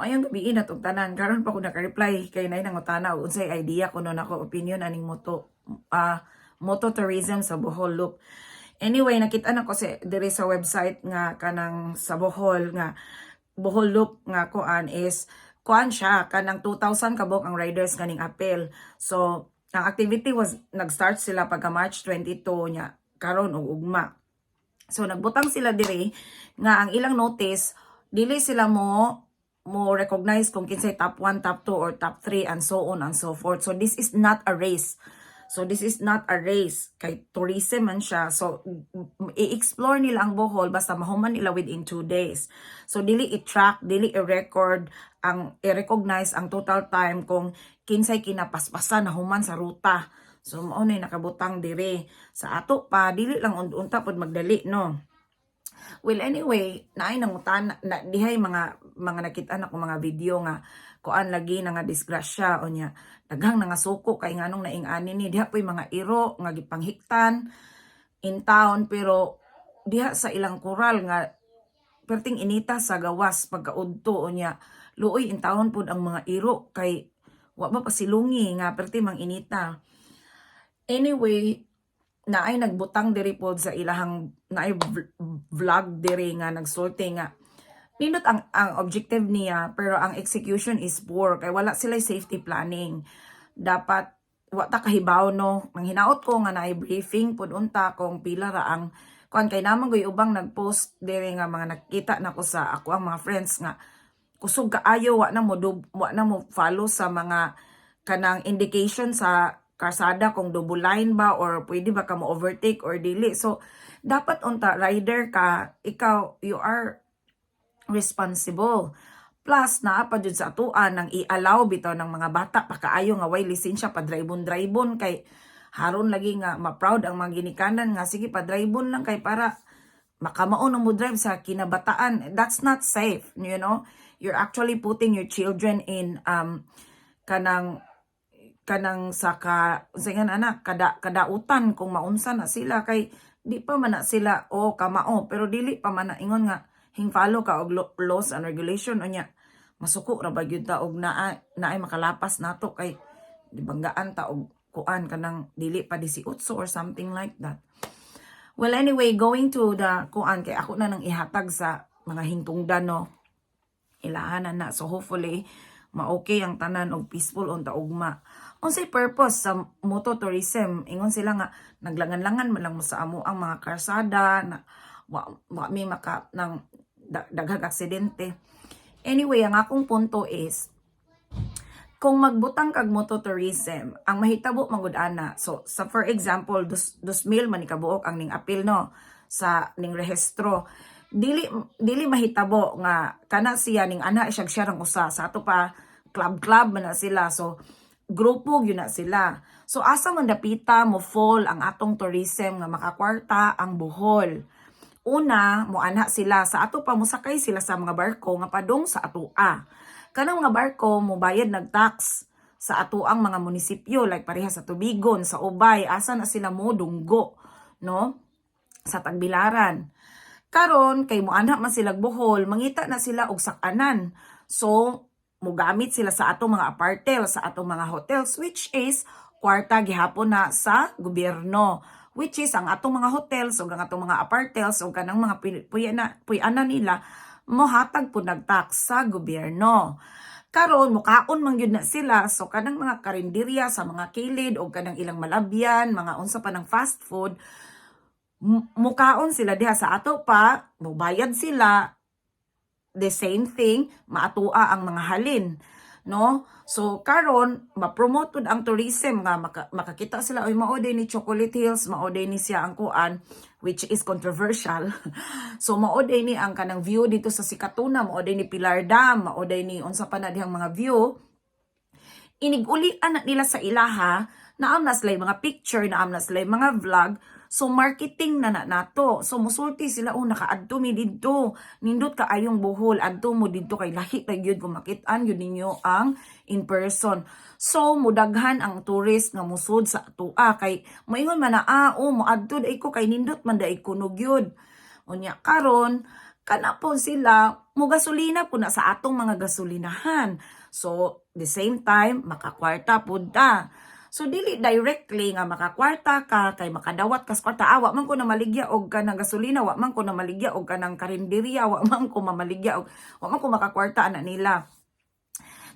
Mayang gabi na tanan karon pa ko naka-reply kay nay nangutana og unsay idea kuno nako opinion aning moto ah moto tourism sa Bohol Loop. Anyway, nakita na ko si diri sa website nga kanang sa Bohol nga Bohol Loop nga kuan is kuan siya kanang 2,000 kabok ang riders kaning apel. So, ang activity was nag-start sila pagka March 22 nya karon og ugma. So nagbutang sila diri nga ang ilang notice dili sila mo mo recognize kung kinsay top 1, top 2 or top 3 and so on and so forth. So this is not a race. So this is not a race kay tourism man siya. So i-explore nila ang Bohol basta mahuman nila within 2 days. So dili i-track, dili i-record ang i-recognize ang total time kung kinsay kinapaspasan na human sa ruta. So mao na nakabutang diri. Sa ato pa dili lang unta pod magdali no. Well anyway, naay nangutan na dihay mga mga nakita na mga video nga kuan lagi na nga disgrasya o nya daghang nga suko kay nganong naing ani ni diha po'y mga iro nga gipanghiktan in town pero diha sa ilang kural nga perting inita sa gawas pagkaudto o nya luoy in town pud ang mga iro kay wa ba pasilungi nga perti mang inita. Anyway naay nagbutang diri pod sa ilahang naay v- vlog diri nga nagsulti nga. Nindot ang ang objective niya pero ang execution is poor kay wala sila safety planning. Dapat wa ta kahibaw no? Nang hinaot ko nga naay briefing pud unta kung pila ra ang kuan kay naman goy ubang nagpost diri nga mga nakita na ko sa ako ang mga friends nga kusog kaayo wa na mo wa na mo follow sa mga kanang indication sa karsada kung double line ba or pwede ba ka mo overtake or dili. So dapat unta rider ka ikaw you are responsible. Plus naa pa sa atuan nang i-allow bitaw ng mga bata pa kaayo nga way lisensya pa drivon drivon kay haron lagi nga ma-proud ang mga ginikanan nga sige pa drivon lang kay para makamao na mo drive sa kinabataan. That's not safe you know? You're actually putting your children in um kanang kanang sa ka sa nga anak kada kadautan kung maunsa na sila kay di pa man na sila o kamao pero dili pa man na ingon nga hingfalo ka og laws and regulation unya masuko ra ba gyud ta og naa naay makalapas nato kay di banggaan ta og kuan kanang dili pa 18 or something like that Well, anyway, going to the kuan kay ako na nang ihatag sa mga hingtungdan no. Ilahanan na. So hopefully, ma-okay ang tanan og peaceful unta ugma. Unsay purpose sa moto tourism? Ingon sila nga naglangan-langan man lang mo sa amo ang mga karsada na wa, wa may maka ng da- daghang aksidente. Anyway, ang akong punto is kung magbutang kag mototourism, ang mahitabo magud ana. So, sa for example, dus, dus mil man ni kabuok ang ning apil no sa ning rehistro. Dili dili mahitabo nga kana siya ning ana siya siya usa sa ato pa club club man na sila. So, grupo yun na sila. So, asa man dapita mo fall ang atong tourism nga makakwarta ang buhol. Una, moanha sila sa ato pa musakay sila sa mga barko nga padung sa atoa. Kanang mga barko mobayad nag tax sa atoang mga munisipyo like pareha sa Tubigon, sa Ubay, asa na sila mo dunggo, no? Sa Tagbilaran. Karon kay moanha man sila Bohol, mangita na sila og sakanan. So, mogamit sila sa atong mga apartel, sa atong mga hotels which is kwarta gihapon na sa gobyerno which is ang atong mga hotels o ang atong mga apartels o kanang mga puyana puyana nila mohatag po nagtax sa gobyerno. Karon mukaon man gyud na sila so kanang mga karinderya sa mga kilid o kanang ilang malabyan, mga unsa pa ng fast food mukaon sila diha sa ato pa, mubayad sila the same thing, maatua ang mga halin. No? So, karon ma-promote ang tourism nga maka, makakita sila oy mao ni Chocolate Hills, mao ni siya ang kuan which is controversial. so mao ni ang kanang view dito sa Sikatuna, mao ni Pilar Dam, mao ni unsa pa na dihang mga view inigulian na nila sa ilaha na am na sila mga picture, na am na sila mga vlog. So, marketing na na nato. So, musulti sila, oh, nakaadto mi dito. Nindot ka ayong buhol, adto mo dito kay lahi kay yun kung makitaan yun ninyo ang in person. So, mudaghan ang tourist nga musud sa atua kay moingon man na ah, oh, moadto dai ko kay nindot man dai kunog yun. Unya karon kana po sila mo gasolina po sa atong mga gasolinahan. So, the same time, makakwarta po da. So, dili directly nga makakwarta ka, kay makadawat ka sa kwarta. Ah, wa man ko na maligya og ka ng gasolina, wa man ko na maligya og ka ng karinderya, wa man ko mamaligya og, wa man ko makakwarta ana nila.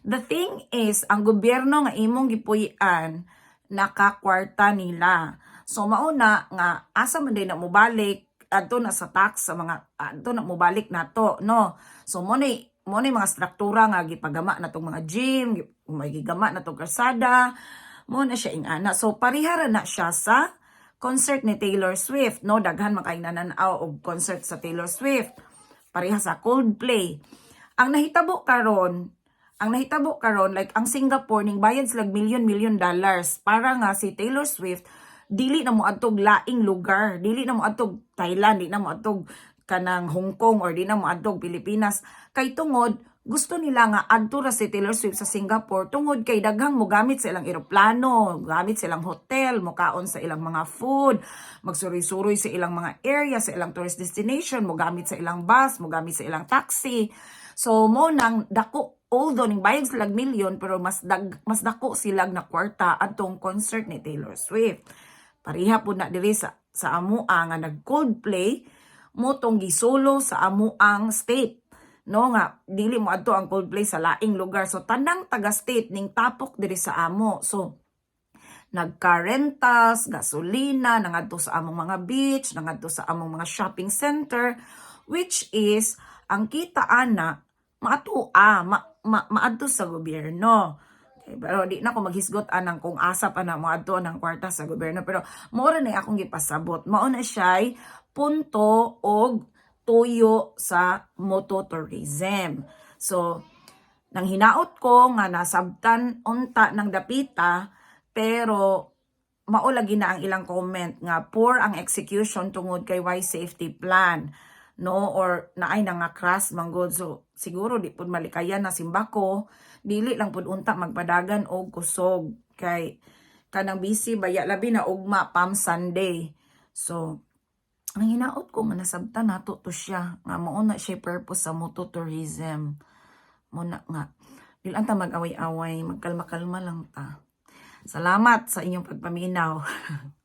The thing is, ang gobyerno nga imong gipuy-an, nakakwarta nila. So mauna nga asa man din na mobalik adto na sa tax sa mga adto na mobalik nato no. So mo ni mo ni mga struktura nga gipagama na tong mga gym, may gigama na tong kalsada, mo na siya ingana. So parihara na siya sa concert ni Taylor Swift no daghan makay nananaw og concert sa Taylor Swift. Pareha sa Coldplay. Ang nahitabo karon ang nahitabo karon like ang Singapore ning bayad sila million million dollars para nga si Taylor Swift dili na mo adtog laing lugar. Dili na mo adtog Thailand di na mo adtog kanang Hong Kong or di na mo adtog Pilipinas. Kay tungod gusto nila nga adto ra si Taylor Swift sa Singapore. Tungod kay daghang mo gamit sa ilang eroplano gamit silang hotel mo kaon sa ilang mga food magsuri-suroy sa ilang mga area sa ilang tourist destination mo gamit sa ilang bus mo gamit sa ilang taxi. So mo nang dako although ning bayad sila million pero mas dag, mas dako sila na kwarta atong concert ni Taylor Swift. Pareha po na diri sa sa amuang nga nag Coldplay mo tong gisolo sa amuang state. No nga dili mo adto ang Coldplay sa laing lugar. So tanang taga state ning tapok diri sa amo. So nagka-rentals, gasolina, nangadto sa among mga beach, nangadto sa among mga shopping center, which is, ang kita ana, maatua, ma, ma, maadto sa gobyerno. Pero di na ako maghisgot anang kung asa pa na moadto ng kwarta sa gobyerno. Pero mora na akong gipasabot. Mao na siya punto og tuyo sa mototourism. So, nang hinaot ko nga nasabtan unta ng dapita pero maulagi na ang ilang comment nga poor ang execution tungod kay why safety plan no? Or naay na nga crash manggod. So siguro di pud malikayan na simbako. Dili lang pud unta magpadagan og kusog. Kay kanang busy baya labi na ugma pam Sunday. So ang hinaot ko nga nasabtan nato to siya. Nga mao na siya purpose sa mototourism mo na nga. Dili lang ta mag-away-away magkalma-kalma lang ta. Salamat sa inyong pagpaminaw